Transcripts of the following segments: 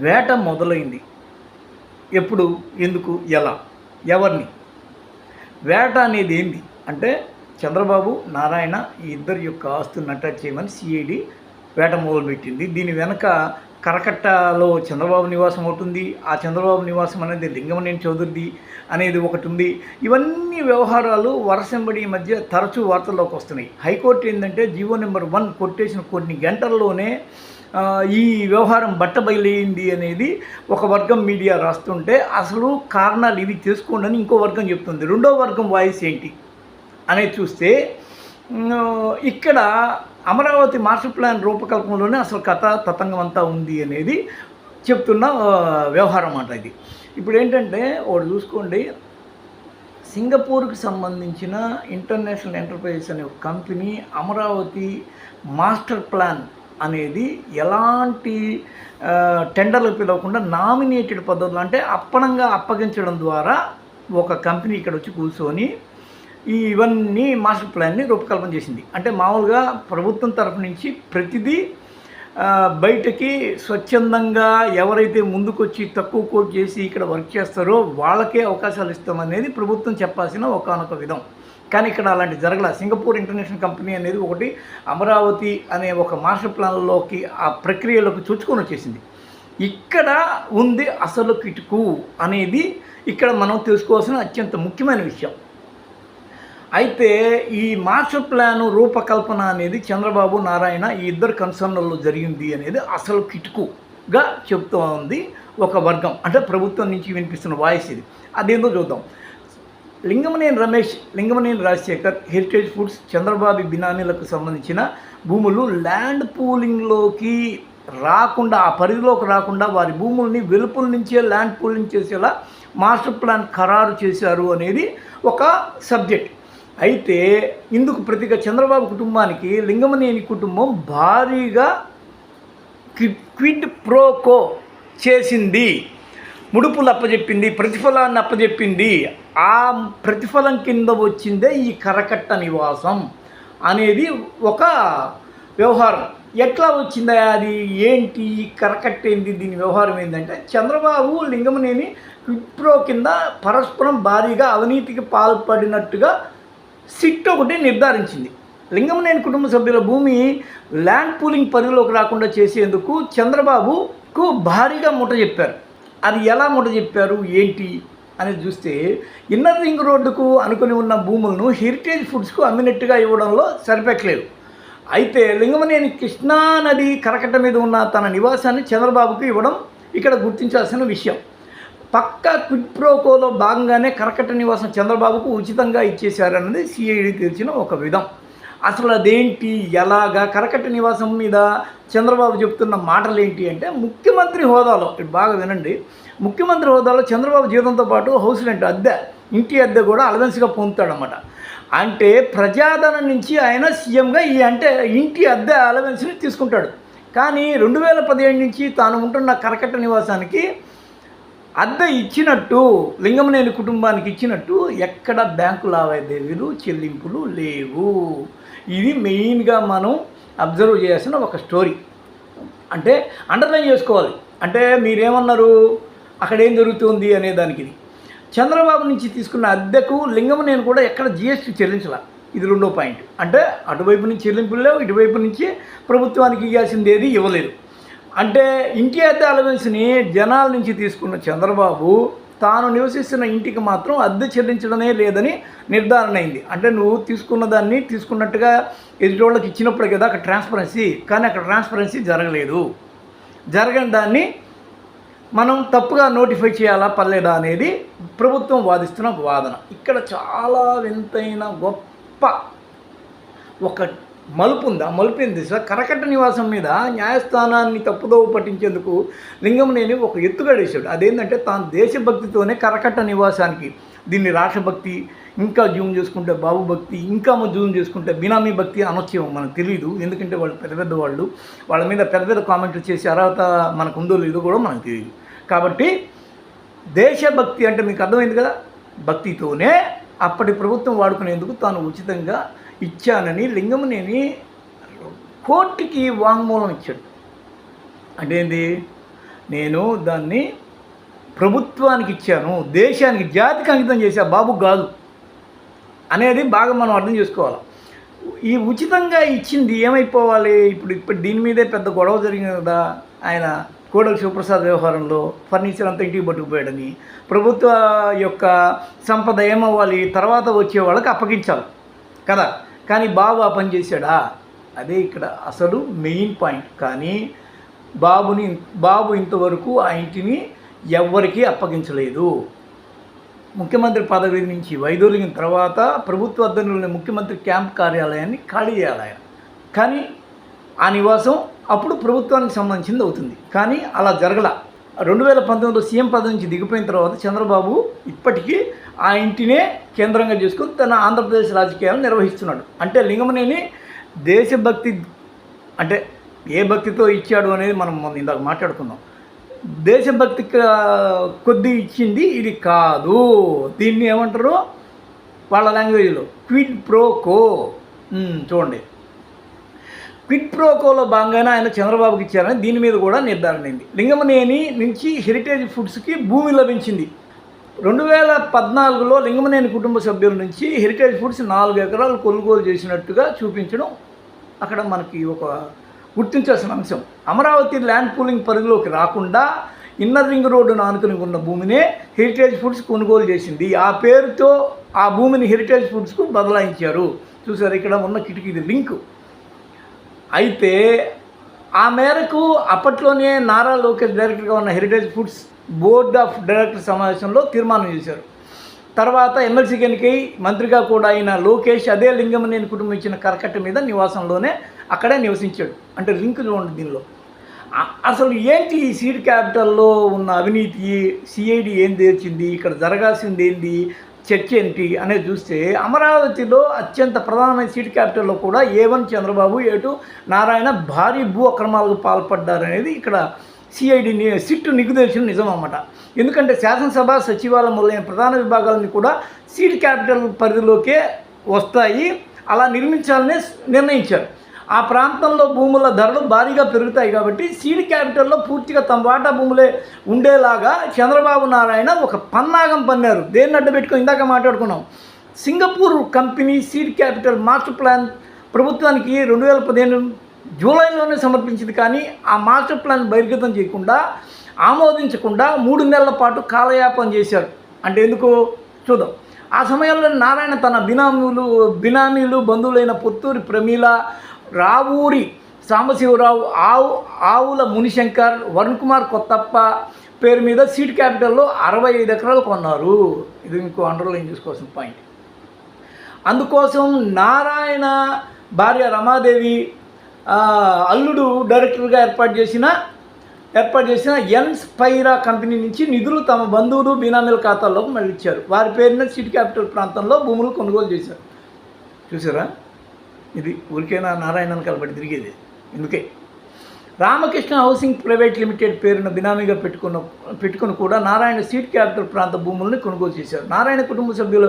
వేట మొదలైంది. ఎప్పుడు ఎందుకు ఎలా ఎవరిని? వేట అనేది ఏంది? అంటే చంద్రబాబు నారాయణ ఈ ఇద్దరి యొక్క ఆస్తులను అటాచ్ చేయమని సిఐడి వేట మొదలుపెట్టింది. దీని వెనక కరకట్టలో చంద్రబాబు నివాసం ఒకటి ఉంది ఆ చంద్రబాబు నివాసం అనేది లింగమనేని చౌదరిది అనేది ఒకటి ఉంది. ఇవన్నీ వ్యవహారాలు వరసంబడి మధ్య తరచూ వార్తల్లోకి వస్తున్నాయి. హైకోర్టు ఏంటంటే జీవో నెంబర్ వన్ కొట్టేసిన కొన్ని గంటల్లోనే ఈ వ్యవహారం బట్టబయలైంది అనేది ఒక వర్గం మీడియా రాస్తుంటే అసలు కారణాలు ఇవి తెలుసుకోండి అని ఇంకో వర్గం చెప్తుంది. రెండో వర్గం వాయిస్ ఏంటి? అనేది చూస్తే ఇక్కడ అమరావతి మాస్టర్ ప్లాన్ రూపకల్పనలోనే అసలు కథ తతంగం అంతా ఉంది అనేది చెప్తున్న వ్యవహారం అన్నమాట ఇది. ఇప్పుడు ఏంటంటే ఒకటి చూసుకోండి. సింగపూర్కి సంబంధించిన ఇంటర్నేషనల్ ఎంటర్ప్రైజెస్ అనే ఒక కంపెనీ అమరావతి మాస్టర్ ప్లాన్ అనేది ఎలాంటి టెండర్లు పిలవకుండా నామినేటెడ్ పద్ధతులు అంటే అప్పనంగా అప్పగించడం ద్వారా ఒక కంపెనీ ఇక్కడ వచ్చి కూర్చొని ఈ ఇవన్నీ మాస్టర్ ప్లాన్ని రూపకల్పన చేసింది. అంటే మామూలుగా ప్రభుత్వం తరఫు నుంచి ప్రతిదీ బయటకి స్వచ్ఛందంగా ఎవరైతే ముందుకొచ్చి తక్కువ కోట్ చేసి ఇక్కడ వర్క్ చేస్తారో వాళ్ళకే అవకాశాలు ఇస్తామనేది ప్రభుత్వం చెప్పాల్సిన ఒకనొక విధం. కానీ ఇక్కడ అలాంటి జరగల. సింగపూర్ ఇంటర్నేషనల్ కంపెనీ అనేది ఒకటి అమరావతి అనే ఒక మాస్టర్ ప్లాన్లోకి ఆ ప్రక్రియలోకి చూచుకొని వచ్చేసింది. ఇక్కడ ఉంది అసలు కిటుకు అనేది ఇక్కడ మనం తెలుసుకోవాల్సిన అత్యంత ముఖ్యమైన విషయం. అయితే ఈ మాస్టర్ ప్లాన్ రూపకల్పన అనేది చంద్రబాబు నారాయణ ఈ ఇద్దరు కన్సర్న్లలో జరిగింది అనేది అసలు కిటుకుగా చెప్తూ ఉంది ఒక వర్గం. అంటే ప్రభుత్వం నుంచి వినిపిస్తున్న వాయిస్ ఇది. అదేందో చూద్దాం. లింగమనేని రమేష్ లింగమనేని రాజశేఖర్ హెరిటేజ్ ఫుడ్స్ చంద్రబాబు బినామీలకు సంబంధించిన భూములు ల్యాండ్ పూలింగ్లోకి రాకుండా ఆ పరిధిలోకి రాకుండా వారి భూముల్ని వెలుపుల నుంచే ల్యాండ్ పూలింగ్ చేసేలా మాస్టర్ ప్లాన్ ఖరారు చేశారు అనేది ఒక సబ్జెక్ట్. అయితే ఇందుకు ప్రతిగా చంద్రబాబు కుటుంబానికి లింగమనేని కుటుంబం భారీగా క్వి- క్విడ్ ప్రోకో చేసింది. ముడుపులు అప్పజెప్పింది ప్రతిఫలాన్ని అప్పజెప్పింది. ఆ ప్రతిఫలం కింద వచ్చిందే ఈ కరకట్ట నివాసం అనేది ఒక వ్యవహారం. ఎట్లా వచ్చిందా అది? ఏంటి ఈ కరకట్ట ఏంది? దీని వ్యవహారం ఏంటంటే చంద్రబాబు లింగమనేని విప్రో కింద పరస్పరం భారీగా అవినీతికి పాల్పడినట్టుగా సిట్ ఒకటి నిర్ధారించింది. లింగమనేని కుటుంబ సభ్యుల భూమి ల్యాండ్ పూలింగ్ పరిధిలోకి రాకుండా చేసేందుకు చంద్రబాబుకు భారీగా ముట్ట చెప్పారు. అది ఎలా ముఠ చెప్పారు ఏంటి అని చూస్తే ఇన్నర్ రింగ్ రోడ్డుకు అనుకుని ఉన్న భూములను హెరిటేజ్ ఫుడ్స్కు అమ్మినట్టుగా ఇవ్వడంలో సరిపెట్టలేదు. అయితే లింగమనేని కృష్ణా నది కరకట్ట మీద ఉన్న తన నివాసాన్ని చంద్రబాబుకు ఇవ్వడం ఇక్కడ గుర్తించాల్సిన విషయం. పక్క క్విడ్ప్రోకోలో భాగంగానే కరకట్ట నివాసం చంద్రబాబుకు ఉచితంగా ఇచ్చేశారన్నది సిఐడి తెలిసిన ఒక విధం. అసలు అదేంటి ఎలాగా? కరకట్ట నివాసం మీద చంద్రబాబు చెప్తున్న మాటలు ఏంటి అంటే ముఖ్యమంత్రి హోదాలో ఇప్పుడు బాగా వినండి. ముఖ్యమంత్రి హోదాలో చంద్రబాబు జీతంతో పాటు హౌస్ రెంట్ అద్దె ఇంటి అద్దె కూడా అలవెన్స్గా పొందుతాడనమాట అంటే ప్రజాధనం నుంచి ఆయన సీఎంగా ఈ అంటే ఇంటి అద్దె అలవెన్స్ని తీసుకుంటాడు. కానీ రెండు వేల పదిహేడు నుంచి తాను ఉంటున్న కరకట్ట నివాసానికి అద్దె ఇచ్చినట్టు లింగమనేని కుటుంబానికి ఇచ్చినట్టు ఎక్కడ బ్యాంకు లావాదేవీలు చెల్లింపులు లేవు. ఇది మెయిన్గా మనం అబ్జర్వ్ చేయాల్సిన ఒక స్టోరీ. అంటే అండర్లైన్ చేసుకోవాలి. అంటే మీరేమన్నారు? అక్కడ ఏం జరుగుతుంది అనే దానికి ఇది. చంద్రబాబు నుంచి తీసుకున్న అద్దెకు లింగం నేను కూడా ఎక్కడ జిఎస్టీ చెల్లించాల. ఇది రెండో పాయింట్. అంటే అటువైపు నుంచి చెల్లింపులు లేవు ఇటువైపు నుంచి ప్రభుత్వానికి ఇవ్వాల్సింది ఏది ఇవ్వలేదు. అంటే ఇంటి అద్దె అలవెన్స్ని జనాల నుంచి తీసుకున్న చంద్రబాబు తాను నివసిస్తున్న ఇంటికి మాత్రం అద్దె చెల్లించడమే లేదని నిర్ధారణ అయింది. అంటే నువ్వు తీసుకున్న దాన్ని తీసుకున్నట్టుగా ఎదుటోళ్ళకి ఇచ్చినప్పుడు కదా అక్కడ ట్రాన్స్పరెన్సీ కానీ అక్కడ ట్రాన్స్పరెన్సీ జరగలేదు. జరగని దాన్ని మనం తప్పుగా నోటిఫై చేయాలా పర్లేదా అనేది ప్రభుత్వం వాదిస్తున్న వాదన. ఇక్కడ చాలా వింతైన గొప్ప ఒక మలుపు ఉందా ఆ మలుపు కరకట్ట నివాసం మీద న్యాయస్థానాన్ని తప్పుదోవ పట్టించేందుకు లింగంనేని ఒక ఎత్తుగడేశాడు. అదేంటంటే తాను దేశభక్తితోనే కరకట్ట నివాసానికి దీన్ని రాష్ట్రభక్తి ఇంకా జూమ్ చేసుకుంటే బాబు భక్తి ఇంకా జూమ్ చేసుకుంటే బినామీ భక్తి అనొచ్చేమో మనకు తెలియదు ఎందుకంటే వాళ్ళు పెద్ద పెద్ద వాళ్ళు. వాళ్ళ మీద పెద్ద పెద్ద కామెంట్లు చేసే అర్హత మనకు ఉందో లేదో కూడా మనకు తెలియదు కాబట్టి దేశభక్తి అంటే మీకు అర్థమైంది కదా? భక్తితోనే అప్పటి ప్రభుత్వం వాడుకునేందుకు తాను ఉచితంగా ఇచ్చానని లింగమునేని కోర్టుకి వాంగ్మూలం ఇచ్చాడు. అంటే ఏంది నేను దాన్ని ప్రభుత్వానికి ఇచ్చాను దేశానికి జాతికి అంకితం చేసే బాబు కాదు అనేది బాగా మనం అర్థం చేసుకోవాలి. ఈ ఉచితంగా ఇచ్చింది ఏమైపోవాలి? ఇప్పుడు ఇప్పుడు దీని మీదే పెద్ద గొడవ జరిగింది కదా ఆయన కోడలి శివప్రసాద్ వ్యవహారంలో ఫర్నిచర్ అంతా ఇంటికి పట్టుకుపోయాడని ప్రభుత్వ యొక్క సంపద ఏమవ్వాలి? తర్వాత వచ్చే వాళ్ళకి అప్పగించాలి కదా. కానీ బాబు ఆ పని చేశాడా? అదే ఇక్కడ అసలు మెయిన్ పాయింట్. కానీ బాబుని బాబు ఇంతవరకు ఆ ఇంటిని ఎవ్వరికీ అప్పగించలేదు. ముఖ్యమంత్రి పదవి నుంచి వైదొలిగిన తర్వాత ప్రభుత్వ అద్దెలోని ముఖ్యమంత్రి క్యాంప్ కార్యాలయాన్ని ఖాళీ చేయాలి ఆయన. కానీ ఆ నివాసం అప్పుడు ప్రభుత్వానికి సంబంధించింది అవుతుంది. కానీ అలా జరగల. రెండు వేల పంతొమ్మిదిలో సీఎం పదవి నుంచి దిగిపోయిన తర్వాత చంద్రబాబు ఇప్పటికీ ఆ ఇంటినే కేంద్రంగా చేసుకుని తన ఆంధ్రప్రదేశ్ రాజకీయాలను నిర్వహిస్తున్నాడు. అంటే లింగమనేని దేశభక్తి అంటే ఏ భక్తితో ఇచ్చాడు అనేది మనం ఇందాక మాట్లాడుకుందాం దేశభక్తి కొద్ది ఇచ్చింది ఇది కాదు. దీన్ని ఏమంటారు? వాళ్ళ లాంగ్వేజ్లో క్విడ్ ప్రోకో కో. చూడండి. క్విడ్ ప్రోకోలో భాగంగానే ఆయన చంద్రబాబుకి ఇచ్చారని దీని మీద కూడా నిర్ధారణ అయింది. లింగమనేని నుంచి హెరిటేజ్ ఫుడ్స్కి భూమి లభించింది. రెండు వేల పద్నాలుగులో లింగమనేని కుటుంబ సభ్యుల నుంచి హెరిటేజ్ ఫుడ్స్ నాలుగు ఎకరాలు కొనుగోలు చేసినట్టుగా చూపించడం అక్కడ మనకి ఒక గుర్తించాల్సిన అంశం. అమరావతి ల్యాండ్ పూలింగ్ పరిధిలోకి రాకుండా ఇన్నర్ రింగ్ రోడ్డును ఆనుకుని ఉన్న భూమినే హెరిటేజ్ ఫుడ్స్ కొనుగోలు చేసింది. ఆ పేరుతో ఆ భూమిని హెరిటేజ్ ఫుడ్స్కు బదలాయించారు. చూసారు ఇక్కడ ఉన్న కిటికీ ఇది లింక్. అయితే ఆ మేరకు అప్పట్లోనే నారా లోకేష్ డైరెక్టర్గా ఉన్న Heritage Foods board of director సమావేశంలో తీర్మానం చేశారు. తర్వాత ఎమ్మెల్సీకి ఎన్నికై మంత్రిగా కూడా అయిన లోకేష్ అదే లింగమనేని కుటుంబం ఇచ్చిన కరకట్ట మీద నివాసంలోనే అక్కడే నివసించాడు. అంటే లింక్ చూడండి దీనిలో. అసలు ఏంటి ఈ సీడ్ క్యాపిటల్లో ఉన్న అవినీతి సిఐడి ఏం తెచ్చింది ఇక్కడ జరగాల్సింది ఏంది చర్చ ఏంటి అనేది చూస్తే అమరావతిలో అత్యంత ప్రధానమైన సిటీ క్యాపిటల్లో కూడా ఏ వన్ చంద్రబాబు ఏటు నారాయణ భారీ భూ అక్రమాలకు పాల్పడ్డారనేది ఇక్కడ సిఐడిని సిట్టు నిగుదేశం నిజం అన్నమాట. ఎందుకంటే శాసనసభ సచివాలయం మొదలైన ప్రధాన విభాగాలన్నీ కూడా సీట్ క్యాపిటల్ పరిధిలోకే వస్తాయి. అలా నిర్మించాలని నిర్ణయించారు. ఆ ప్రాంతంలో భూముల ధరలు భారీగా పెరుగుతాయి కాబట్టి సీడ్ క్యాపిటల్లో పూర్తిగా తమ వాటా భూములే ఉండేలాగా చంద్రబాబు నారాయణ ఒక పన్నాగం పన్నారు. దేన్ని అడ్డబెట్టుకొని ఇందాక మాట్లాడుకున్నాం. Singapore company seed capital master plan ప్రభుత్వానికి రెండు వేల పదిహేను జూలైలోనే సమర్పించింది కానీ ఆ మాస్టర్ ప్లాన్ బహిర్గతం చేయకుండా ఆమోదించకుండా మూడు నెలల పాటు కాలయాపన చేశారు. అంటే ఎందుకు? చూద్దాం. ఆ సమయంలో నారాయణ తన బినామీలు బినామీలు బంధువులైన పుత్తూరి ప్రమీల రావూరి సాంబశివరావు ఆవు ఆవుల మునిశంకర్ వరుణ్ కుమార్ కొత్తప్ప పేరు మీద సీట్ క్యాపిటల్లో అరవై ఐదు ఎకరాలు కొన్నారు. ఇది ఇంకో అండర్లైన్ చూసుకోవాల్సిన పాయింట్ అందుకోసం నారాయణ భార్య రమాదేవి అల్లుడు డైరెక్టర్గా ఏర్పాటు చేసిన ఏర్పాటు చేసిన ఎన్ స్పైరా కంపెనీ నుంచి నిధులు తమ బంధువులు బీనామీల ఖాతాల్లోకి మళ్ళించారు వారి పేరున సిటీ క్యాపిటల్ ప్రాంతంలో భూములు కొనుగోలు చేశారు. చూసారా? ఇది ఊరికైనా నారాయణను కలబడి తిరిగేది. ఎందుకే? రామకృష్ణ హౌసింగ్ ప్రైవేట్ లిమిటెడ్ పేరున బినామీగా పెట్టుకున్న పెట్టుకుని కూడా నారాయణ సీట్ క్యాపిటల్ ప్రాంత భూములను కొనుగోలు చేశారు. నారాయణ కుటుంబ సభ్యుల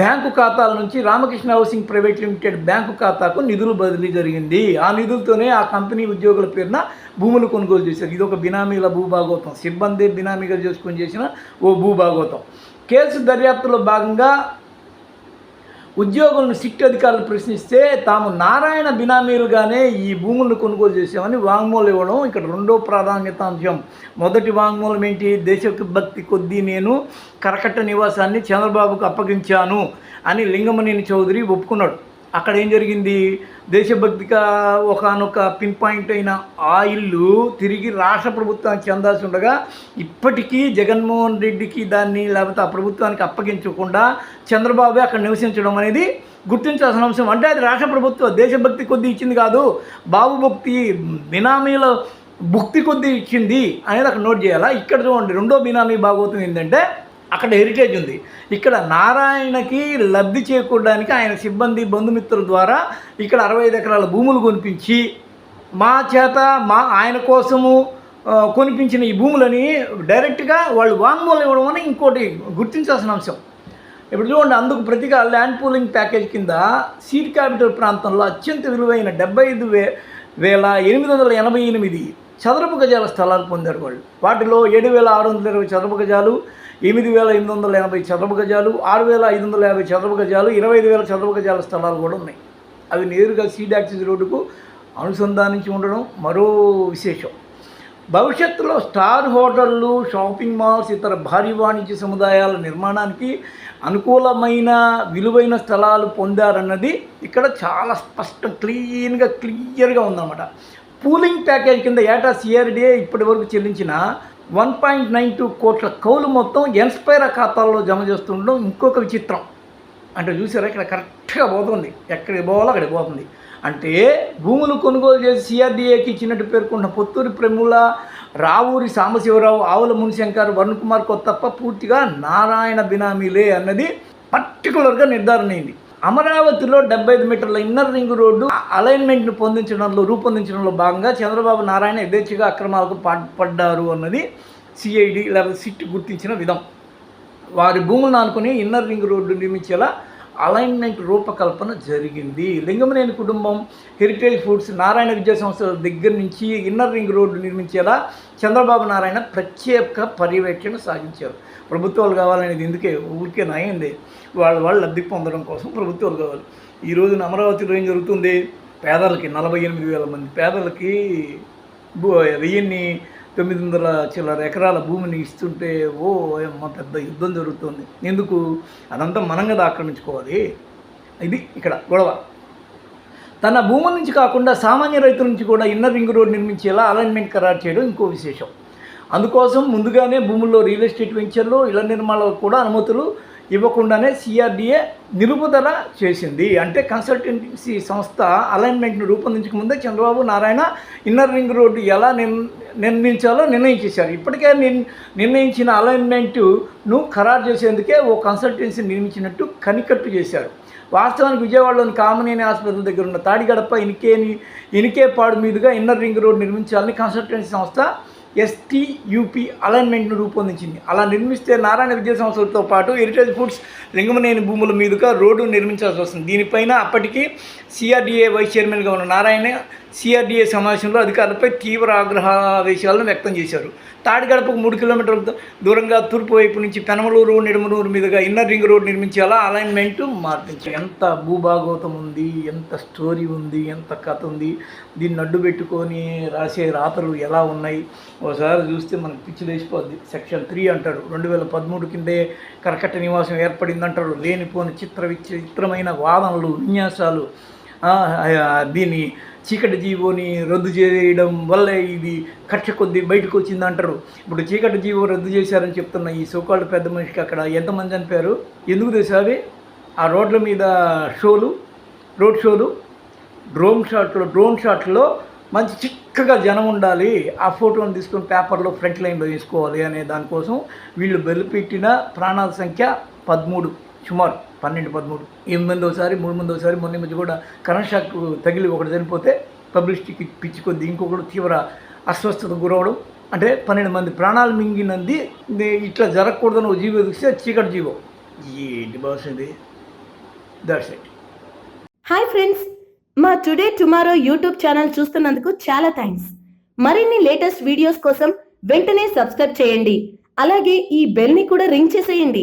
బ్యాంకు ఖాతాల నుంచి Ramakrishna housing private limited bank ఖాతాకు నిధులు బదిలీ జరిగింది. ఆ నిధులతోనే ఆ కంపెనీ ఉద్యోగుల పేరున భూములు కొనుగోలు చేశారు. ఇది ఒక బినామీల భూభాగోతం సిబ్బంది బినామీగా చేసుకొని చేసిన ఓ భూభాగోతం కేసు దర్యాప్తులో భాగంగా ఉద్యోగులను సిట్ అధికారులు ప్రశ్నిస్తే తాము నారాయణ బినామీలుగానే ఈ భూములను కొనుగోలు చేశామని వాంగ్మూలం ఇవ్వడం ఇక్కడ రెండో ప్రాధాన్యత అంశం మొదటి వాంగ్మూలం ఏంటి? దేశభక్తి కొద్దీ నేను కరకట్ట నివాసాన్ని చంద్రబాబుకు అప్పగించాను అని లింగమనేని చౌదరి ఒప్పుకున్నాడు. అక్కడ ఏం జరిగింది? దేశభక్తిగా ఒకనొక పిన్ పాయింట్ అయిన ఆ ఇల్లు తిరిగి రాష్ట్ర ప్రభుత్వానికి చెందాల్సి ఉండగా ఇప్పటికీ జగన్మోహన్ రెడ్డికి దాన్ని లేకపోతే ఆ ప్రభుత్వానికి అప్పగించకుండా చంద్రబాబు అక్కడ నివసించడం అనేది గుర్తించాల్సిన అంశం. అంటే అది రాష్ట్ర ప్రభుత్వం దేశభక్తి కొద్దీ ఇచ్చింది కాదు బాబు భక్తి బినామీల భుక్తి కొద్దీ ఇచ్చింది అనేది అక్కడ నోట్ చేయాలా? ఇక్కడ చూడండి రెండో బినామీ భాగవతం ఏంటంటే అక్కడ హెరిటేజ్ ఉంది. ఇక్కడ నారాయణకి లబ్ధి చేకూడడానికి ఆయన సిబ్బంది బంధుమిత్రుల ద్వారా ఇక్కడ అరవై ఐదు ఎకరాల భూములు కొనిపించి మా చేత మా ఆయన కోసము కొనిపించిన ఈ భూములని డైరెక్ట్గా వాళ్ళు వాంగ్మూలం ఇవ్వడం అని ఇంకోటి గుర్తించాల్సిన అంశం. ఇప్పుడు చూడండి అందుకు ప్రతిగా ల్యాండ్ పూలింగ్ ప్యాకేజ్ కింద సీట్ క్యాపిటల్ ప్రాంతంలో అత్యంత విలువైన డెబ్బై ఐదు వే వేల ఎనిమిది వందల ఎనభై ఎనిమిది చదరపు గజాల స్థలాలు పొందారు వాళ్ళు. వాటిలో ఏడు వేల ఆరు వందల ఇరవై చదరపు గజాలు ఎనిమిది వేల ఎనిమిది వందల ఎనభై చదరపు గజాలు ఆరు వేల ఐదు వందల యాభై చదరపు గజాలు ఇరవై ఐదు వేల చదరపు గజాల స్థలాలు కూడా ఉన్నాయి. అవి నేరుగా సీడ్ యాక్సిస్ రోడ్డుకు అనుసంధానించి ఉండడం మరో విశేషం. భవిష్యత్తులో స్టార్ హోటళ్ళు షాపింగ్ మాల్స్ ఇతర భారీ వాణిజ్య సముదాయాల నిర్మాణానికి అనుకూలమైన విలువైన స్థలాలు పొందారన్నది ఇక్కడ చాలా స్పష్టం క్లీన్గా క్లియర్గా ఉందన్నమాట. పూలింగ్ ప్యాకేజ్ కింద ఏటా సిఆర్డీఏ ఇప్పటి వరకు చెల్లించిన వన్ పాయింట్ నైన్ టూ కోట్ల కౌలు మొత్తం ఎన్స్పైరా ఖాతాల్లో జమ చేస్తుండడం ఇంకొక విచిత్రం. అంటే చూసారా ఇక్కడ కరెక్ట్గా పోతుంది. ఎక్కడికి పోవాలో అక్కడికి పోతుంది. అంటే భూములు కొనుగోలు చేసి సిఆర్డీఏకి ఇచ్చినట్టు పేర్కొన్న పొత్తూరి ప్రముల రావూరి సాంబశివరావు ఆవుల మునిశంకర్ వరుణ్ కుమార్ కొత్తప్ప పూర్తిగా నారాయణ బినామీలే అన్నది పర్టికులర్గా నిర్ధారణ అయింది. అమరావతిలో డెబ్బై ఐదు మీటర్ల ఇన్నర్ రింగ్ రోడ్డు అలైన్మెంట్ను పొందించడంలో రూపొందించడంలో భాగంగా చంద్రబాబు నారాయణ యథేచ్ఛగా అక్రమాలకు పాల్పడ్డారు అన్నది సిఐడి లేదా సిట్ గుర్తించిన విధం. వారి భూములను ఆనుకుని ఇన్నర్ రింగ్ రోడ్డు నిర్మించేలా అలైన్మెంట్ రూపకల్పన జరిగింది. లింగమనేని కుటుంబం హెరిటేజ్ ఫుడ్స్ నారాయణ విద్యా సంస్థల దగ్గర నుంచి ఇన్నర్ రింగ్ రోడ్డు నిర్మించేలా చంద్రబాబు నారాయణ ప్రత్యేక పర్యవేక్షణ సాగించారు. ప్రభుత్వాలు కావాలనేది ఎందుకే? ఊరికే నయంది. వాళ్ళ వాళ్ళు లబ్ధి పొందడం కోసం ప్రభుత్వాలు కావాలి. ఈ రోజున అమరావతిలో ఏం జరుగుతుంది? పేదలకి నలభై ఎనిమిది వేల మంది పేదలకి భూ వెయ్యిన్ని తొమ్మిది వందల చిల్లర ఎకరాల భూమిని ఇస్తుంటే ఓ ఏమో పెద్ద యుద్ధం జరుగుతుంది. ఎందుకు? అదంతా మనం కదా ఆక్రమించుకోవాలి. ఇది ఇక్కడ గొడవ. తన భూముల నుంచి కాకుండా సామాన్య రైతుల నుంచి కూడా ఇన్నర్ రింగ్ రోడ్ నిర్మించేలా అలైన్మెంట్ ఖరారు చేయడం ఇంకో విశేషం. అందుకోసం ముందుగానే భూముల్లో రియల్ ఎస్టేట్ వెంచర్లు ఇళ్ళ నిర్మాణాలకు కూడా అనుమతులు ఇవ్వకుండానే సిఆర్డిఏ నిలుపుదల చేసింది. అంటే కన్సల్టెన్సీ సంస్థ అలైన్మెంట్ను రూపొందించక ముందే Chandrababu Narayana inner ring road ఎలా నిర్ నిర్మించాలో నిర్ణయించేశారు ఇప్పటికే నిర్ణయించిన అలైన్మెంట్ను ఖరారు చేసేందుకే ఓ కన్సల్టెన్సీ నిర్మించినట్టు కనికట్టు చేశారు. వాస్తవానికి విజయవాడలోని కామనేని ఆసుపత్రి దగ్గర ఉన్న తాడిగడప ఇనికేని ఇనికేపాడు మీదుగా ఇన్నర్ రింగ్ రోడ్ నిర్మించాలని కన్సల్టెన్సీ సంస్థ ఎస్టీయూపీ అలైన్మెంట్ను రూపొందించింది. అలా నిర్మిస్తే నారాయణ విద్యా సంస్థలతో పాటు హెరిటేజ్ ఫుడ్స్ లింగమనేని భూముల మీదుగా రోడ్డు నిర్మించాల్సి వస్తుంది. దీనిపైన అప్పటికి సిఆర్డీఏ వైస్ చైర్మన్గా ఉన్న నారాయణ సిఆర్డీఏ సమావేశంలో అధికారులపై తీవ్ర ఆగ్రహావేశాలను వ్యక్తం చేశారు. తాడిగడపకు మూడు కిలోమీటర్ల దూరంగా తూర్పు వైపు నుంచి పెనమలూరు నిడమలూరు మీదుగా ఇన్నర్ రింగ్ రోడ్ నిర్మించేలా అలైన్మెంట్ మార్పించారు. ఎంత భూభాగవతం ఉంది ఎంత స్టోరీ ఉంది ఎంత కథ ఉంది దీన్ని అడ్డు పెట్టుకొని రాసే రాతలు ఎలా ఉన్నాయి? ఒకసారి చూస్తే మనకు పిచ్చి లేచిపోద్ది. సెక్షన్ త్రీ అంటారు రెండు వేల పదమూడు కిందే కరకట్ట నివాసం ఏర్పడిందంటాడు. లేనిపోని చిత్ర విచిత్రమైన వాదనలు విన్యాసాలు దీన్ని చీకటి జీవోని రద్దు చేయడం వల్ల ఇది కక్ష కొద్ది బయటకు వచ్చింది అంటారు. ఇప్పుడు చీకటి జీవో రద్దు చేశారని చెప్తున్న ఈ సోకాళ్ళు పెద్ద మనిషికి అక్కడ ఎంతమంది చనిపోయారు? ఎందుకు తెలుసా ఆ రోడ్ల మీద షోలు రోడ్ షోలు డ్రోన్ షాట్లో డ్రోన్ షాట్లో మంచి చిక్కగా జనం ఉండాలి. ఆ ఫోటోని తీసుకొని పేపర్లో ఫ్రంట్ లైన్లో వేసుకోవాలి అనే దానికోసం వీళ్ళు బలిపెట్టిన ప్రాణాల సంఖ్య పదమూడు. సుమారు. పన్నెండు పదమూడు ఎనిమిది మంది ఒకసారి మూడు మంది ఒకసారి మొన్న మధ్య కూడా కరెంట్ షాక్ తగిలి ఒకటి చనిపోతే పబ్లిసిటీకి పిచ్చి కొద్ది ఇంకొకడు తీవ్ర అస్వస్థత గురవడం. అంటే పన్నెండు మంది ప్రాణాలు మింగినంది ఇట్లా జరగకూడదని ఒక జీవో ఎదిగిస్తే చీకటి జీవో. ఏంటి బాస్ ఇది? దట్స్ ఇట్ హాయ్ ఫ్రెండ్స్ మా టుడే టుమారో యూట్యూబ్ ఛానల్ చూస్తున్నందుకు చాలా థ్యాంక్స్ మరిన్ని లేటెస్ట్ వీడియోస్ కోసం వెంటనే సబ్స్క్రైబ్ చేయండి. అలాగే ఈ బెల్ని కూడా రింగ్ చేసేయండి.